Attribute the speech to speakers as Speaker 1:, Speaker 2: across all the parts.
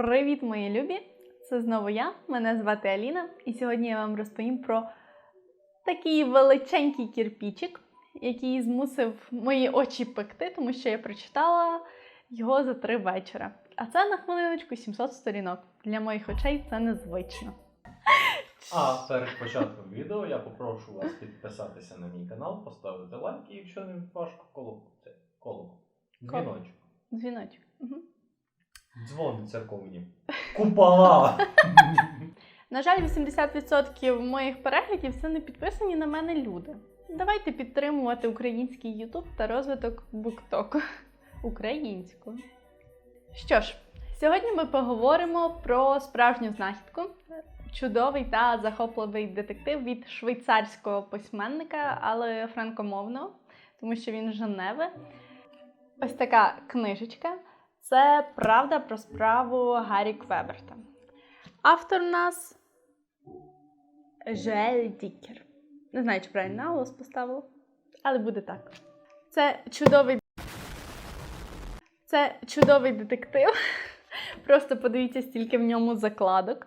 Speaker 1: Привіт, мої любі! Це знову я. Мене звати Аліна, і сьогодні я вам розповім про такий величенький кірпічик, який змусив мої очі пекти, тому що я прочитала його за три вечора. А це на хвилиночку 700 сторінок. Для моїх очей це незвично.
Speaker 2: А перед початком відео я попрошу вас підписатися на мій канал, поставити лайк і якщо не важко, коло коло. Дзвіночок.
Speaker 1: Дзвіночок.
Speaker 2: Дзвони церковні. Купола!
Speaker 1: На жаль, 80% моїх переглядів це не підписані на мене люди. Давайте підтримувати український Ютуб та розвиток буктоку українською. Що ж, сьогодні ми поговоримо про справжню знахідку. Чудовий та захопливий детектив від швейцарського письменника, але франкомовного, тому що він з Женеви. Ось така книжечка. Це правда про справу Гаррі Квеберта. Автор у нас Жель Дікер. Не знаю, чи правильно наголос поставила, але буде так. Це чудовий. Це чудовий детектив. Просто подивіться, стільки в ньому закладок.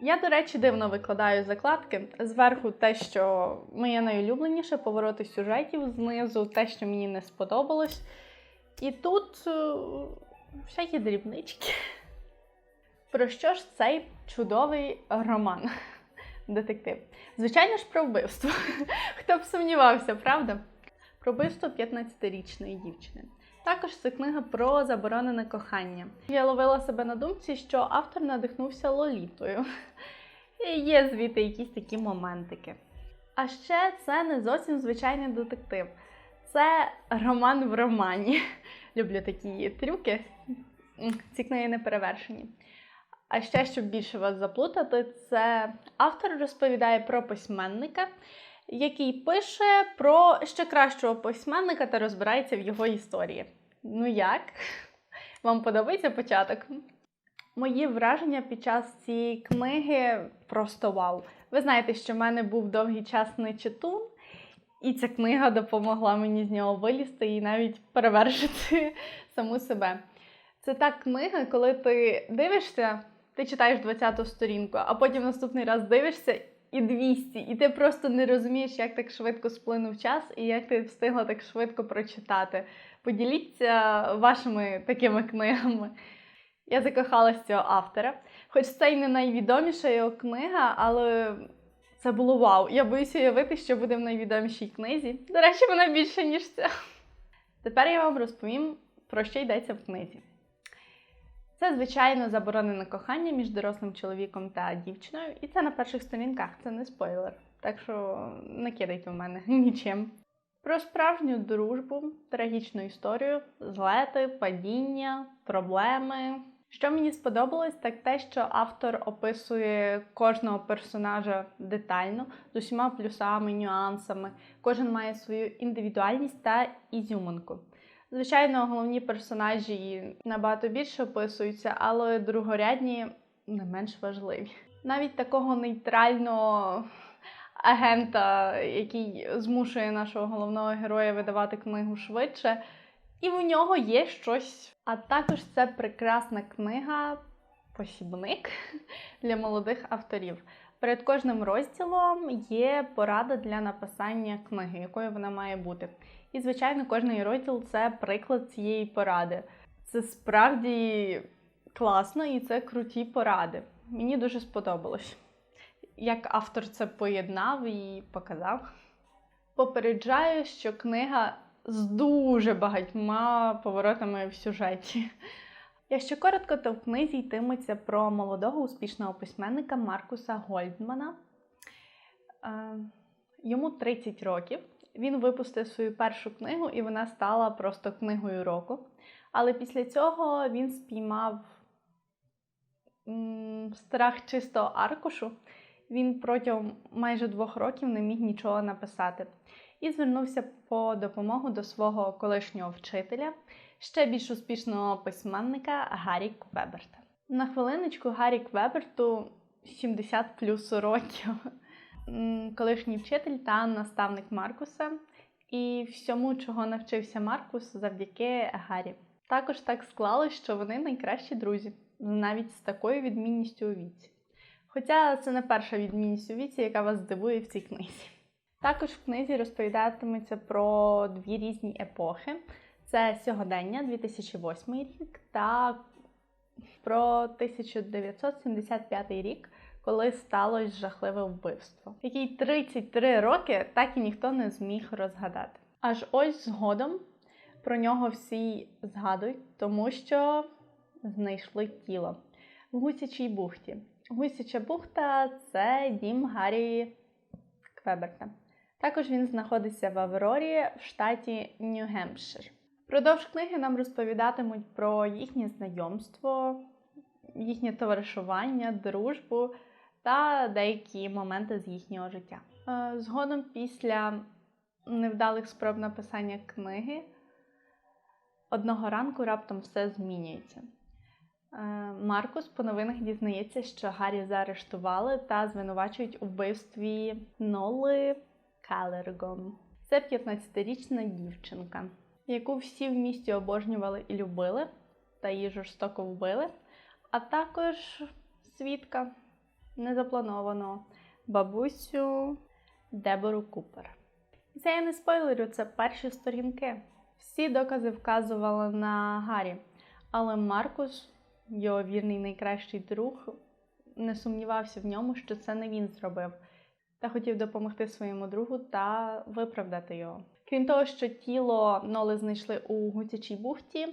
Speaker 1: Я, до речі, дивно викладаю закладки. Зверху те, що моє найулюбленіше, повороти сюжетів, знизу те, що мені не сподобалось. І тут е, всякі дрібнички. Про що ж цей чудовий роман? Детектив. Звичайно ж, про вбивство. Хто б сумнівався, правда? Про вбивство 15-річної дівчини. Також це книга про заборонене кохання. Я ловила себе на думці, що автор надихнувся лолітою. І є звідти якісь такі моментики. А ще це не зовсім звичайний детектив. Це роман в романі. Люблю такі трюки. Ці книги не перевершені. А ще, щоб більше вас заплутати, це автор розповідає про письменника, який пише про ще кращого письменника та розбирається в його історії. Ну як? Вам подобається початок? Мої враження під час цієї книги просто вау. Ви знаєте, що в мене був довгий час не читун, і ця книга допомогла мені з нього вилізти і навіть перевершити саму себе. Це та книга, коли ти дивишся, ти читаєш 20-ту сторінку, а потім наступний раз дивишся і 200, і ти просто не розумієш, як так швидко сплинув час і як ти встигла так швидко прочитати. Поділіться вашими такими книгами. Я закохалась цього автора. Хоч це й не найвідоміша його книга, але це було вау. Я боюся уявити, що буде в найвідомішій книзі. До речі, вона більше, ніж ця. Тепер я вам розповім, про що йдеться в книзі. Це, звичайно, заборонене кохання між дорослим чоловіком та дівчиною, і це на перших сторінках, це не спойлер. Так що не кидайте в мене нічим. Про справжню дружбу, трагічну історію, злети, падіння, проблеми. Що мені сподобалось, так те, що автор описує кожного персонажа детально, з усіма плюсами, нюансами. Кожен має свою індивідуальність та ізюминку. Звичайно, головні персонажі набагато більше описуються, але другорядні не менш важливі. Навіть такого нейтрального агента, який змушує нашого головного героя видавати книгу швидше, і в нього є щось. А також це прекрасна книга посібник для молодих авторів. Перед кожним розділом є порада для написання книги, якою вона має бути. І, звичайно, кожний розділ це приклад цієї поради. Це справді класно і це круті поради. Мені дуже сподобалось, як автор це поєднав і показав. Попереджаю, що книга з дуже багатьма поворотами в сюжеті. Якщо коротко, то в книзі йтиметься про молодого успішного письменника Маркуса Гольдмана. Е, Йому 30 років. Він випустив свою першу книгу, і вона стала просто книгою року. Але після цього він спіймав страх чистого аркушу. Він протягом майже двох років не міг нічого написати. І звернувся по допомогу до свого колишнього вчителя, ще більш успішного письменника Гаррі Квеберта. На хвилиночку Гаррі Квеберту 70 плюс років. Колишній вчитель та наставник Маркуса, і всьому, чого навчився Маркус завдяки Гаррі. Також так склалось, що вони найкращі друзі, навіть з такою відмінністю у віці. Хоча це не перша відмінність у віці, яка вас здивує в цій книзі. Також в книзі розповідатиметься про дві різні епохи: це сьогодення, 2008 рік, та про 1975 рік, коли сталося жахливе вбивство, який 33 роки так і ніхто не зміг розгадати. Аж ось згодом про нього всі згадують, тому що знайшли тіло в Гусячій бухті. Гусяча бухта це дім Гаррі Квеберта. Також він знаходиться в Аврорі в штаті Нью-Гемпшир. Впродовж книги нам розповідатимуть про їхнє знайомство, їхнє товаришування, дружбу та деякі моменти з їхнього життя. Е, Згодом, після невдалих спроб написання книги, одного ранку раптом все змінюється. Е, Маркус по новинах дізнається, що Гаррі заарештували та звинувачують у вбивстві Ноли Калергон. Це 15-річна дівчинка, яку всі в місті обожнювали і любили, та її жорстоко вбили, а також свідка незапланованого бабусю Дебору Купер. Це я не спойлерю, це перші сторінки. Всі докази вказували на Гаррі, але Маркус, його вірний найкращий друг, не сумнівався в ньому, що це не він зробив, та хотів допомогти своєму другу та виправдати його. Крім того, що тіло Ноли знайшли у Гуцячій бухті,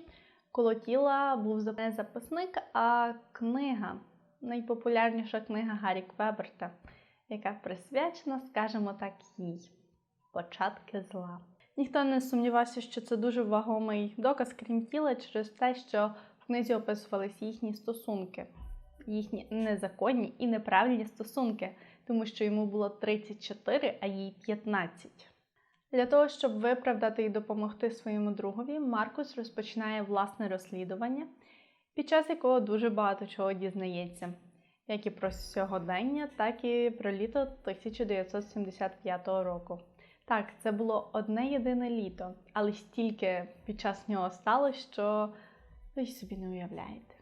Speaker 1: коло тіла був не записник, а книга, найпопулярніша книга Гаррі Квеберта, яка присвячена, скажімо так, їй початки зла. Ніхто не сумнівався, що це дуже вагомий доказ, крім тіла, через те, що в книзі описувалися їхні стосунки, їхні незаконні і неправильні стосунки, тому що йому було 34, а їй 15. Для того, щоб виправдати і допомогти своєму другові, Маркус розпочинає власне розслідування, під час якого дуже багато чого дізнається, як і про сьогодення, так і про літо 1975 року. Так, це було одне єдине літо, але стільки під час нього сталося, що ви собі не уявляєте.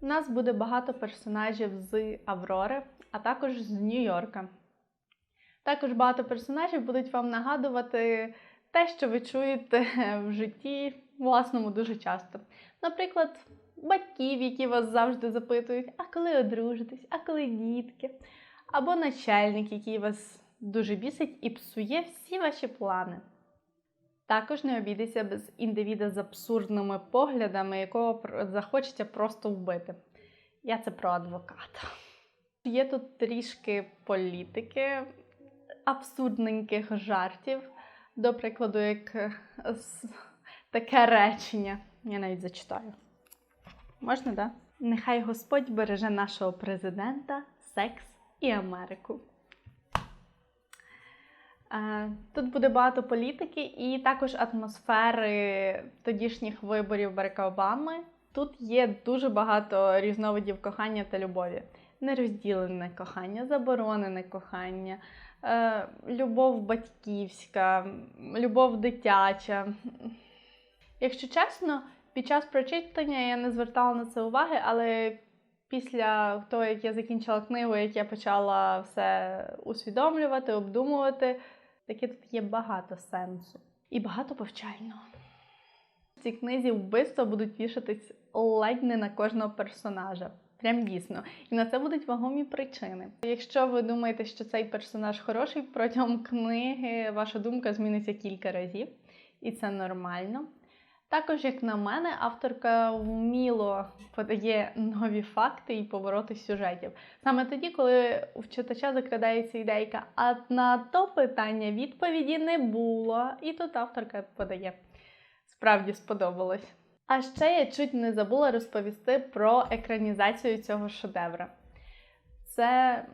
Speaker 1: У нас буде багато персонажів з Аврори, а також з Нью-Йорка. Також багато персонажів будуть вам нагадувати те, що ви чуєте в житті власному дуже часто. Наприклад, батьків, які вас завжди запитують, а коли одружитесь, а коли дітки, або начальник, який вас дуже бісить і псує всі ваші плани. Також не обійдеться без індивіда з абсурдними поглядами, якого захочеться просто вбити. Я це про адвоката. Є тут трішки політики, абсурдненьких жартів, до прикладу, як таке речення. Я навіть зачитаю. Можна, так? Да? Нехай Господь береже нашого президента, секс і Америку. Тут буде багато політики і також атмосфери тодішніх виборів Барака Обами. Тут є дуже багато різновидів кохання та любові. Нерозділене кохання, заборонене кохання, е, любов батьківська, любов дитяча. Якщо чесно, під час прочитання я не звертала на це уваги, але після того, як я закінчила книгу, як я почала все усвідомлювати, обдумувати, таки тут є багато сенсу і багато повчального. В цій книзі вбивства будуть вішатись ледь не на кожного персонажа. Прям дійсно. І на це будуть вагомі причини. Якщо ви думаєте, що цей персонаж хороший, протягом книги ваша думка зміниться кілька разів, і це нормально. Також, як на мене, авторка вміло подає нові факти і повороти сюжетів. Саме тоді, коли у читача закрадається ідейка, а на то питання відповіді не було. І тут авторка подає. Справді сподобалось. А ще я чуть не забула розповісти про екранізацію цього шедевра. Це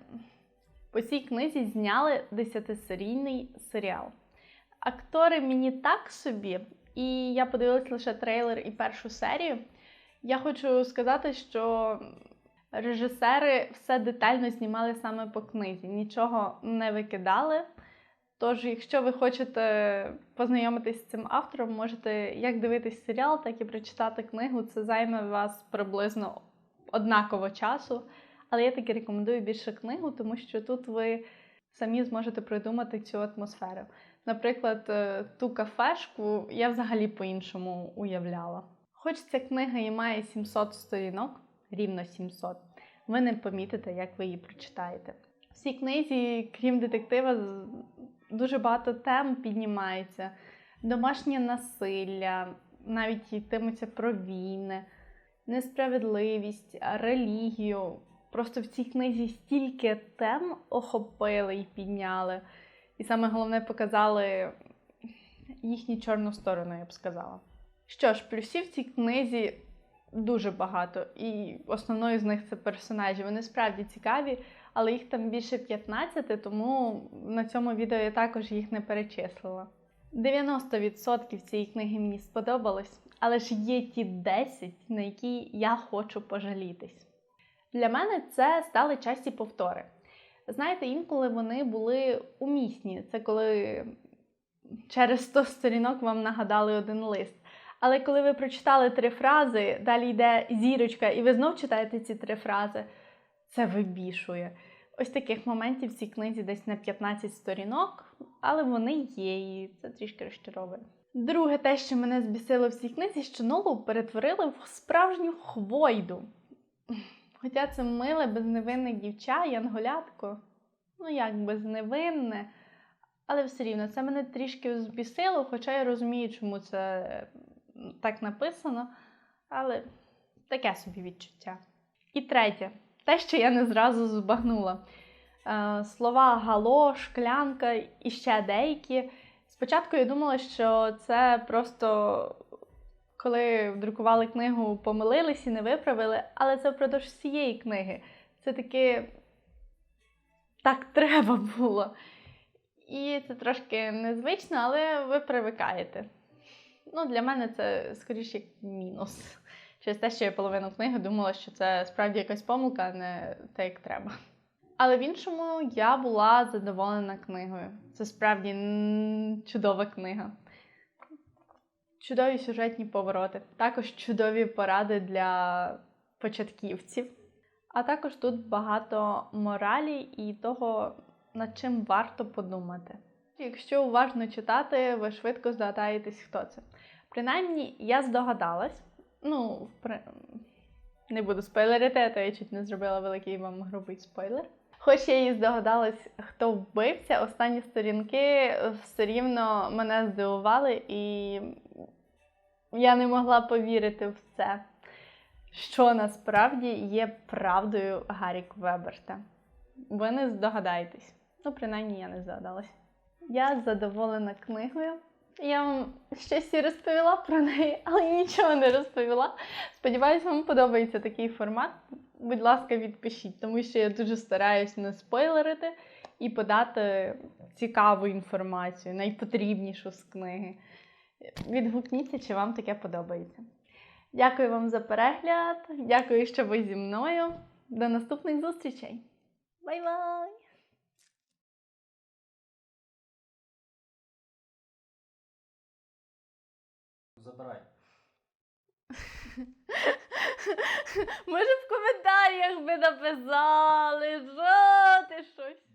Speaker 1: по цій книзі зняли 10-серійний серіал. Актори мені так собі, і я подивилась лише трейлер і першу серію. Я хочу сказати, що режисери все детально знімали саме по книзі, нічого не викидали. Тож, якщо ви хочете познайомитись з цим автором, можете як дивитись серіал, так і прочитати книгу. Це займе вас приблизно однаково часу. Але я таки рекомендую більше книгу, тому що тут ви самі зможете придумати цю атмосферу. Наприклад, е, ту кафешку я взагалі по-іншому уявляла. Хоч ця книга і має 700 сторінок, рівно 700, ви не помітите, як ви її прочитаєте. В цій книзі, крім детектива, дуже багато тем піднімається: домашнє насилля, навіть йтиметься про війни, несправедливість, релігію. Просто в цій книзі стільки тем охопили і підняли. І саме головне показали їхню чорну сторону, я б сказала. Що ж, плюсів в цій книзі дуже багато, і основною з них це персонажі. Вони справді цікаві, але їх там більше 15, тому на цьому відео я також їх не перечислила. 90% цієї книги мені сподобалось, але ж є ті 10, на які я хочу пожалітись. Для мене це стали часті повтори. Знаєте, інколи вони були умісні. Це коли через 100 сторінок вам нагадали один лист. Але коли ви прочитали три фрази, далі йде зірочка, і ви знов читаєте ці три фрази, це вибішує. Ось таких моментів в цій книзі десь на 15 сторінок, але вони є, і це трішки розчаровує. Друге, те, що мене збісило в цій книзі, що Нолу перетворили в справжню хвойду. Хоча це миле, безневинне дівча, янголятко. Ну як безневинне, але все рівно це мене трішки збісило, хоча я розумію, чому це так написано. Але таке собі відчуття. І третє, те, що я не зразу збагнула. Е, слова гало, шклянка і ще деякі. Спочатку я думала, що це просто коли друкували книгу, помилились і не виправили, але це впродовж всієї книги. Це таки так треба було. І це трошки незвично, але ви привикаєте. Ну, для мене це скоріше як мінус. Через те, що я половину книги думала, що це справді якась помилка, а не те, як треба. Але в іншому я була задоволена книгою. Це справді чудова книга. Чудові сюжетні повороти, також чудові поради для початківців. А також тут багато моралі і того, над чим варто подумати. Якщо уважно читати, ви швидко здогадаєтесь, хто це. Принаймні, я здогадалась. Ну, при... не буду спойлерити, то я чуть не зробила великий вам грубий спойлер. Хоч я і здогадалась, хто вбивця, останні сторінки все рівно мене здивували, і я не могла повірити в це, що насправді є правдою Гаррі Веберта. Ви не здогадаєтесь. Ну, принаймні, я не здогадалась. Я задоволена книгою. Я вам щось і розповіла про неї, але нічого не розповіла. Сподіваюсь, вам подобається такий формат. Будь ласка, відпишіть, тому що я дуже стараюсь не спойлерити і подати цікаву інформацію, найпотрібнішу з книги. Відгукніться, чи вам таке подобається. Дякую вам за перегляд. Дякую, що ви зі мною. До наступних зустрічей. Бай-бай!
Speaker 2: Забирай.
Speaker 1: Може, в коментарях би написали, що ти щось.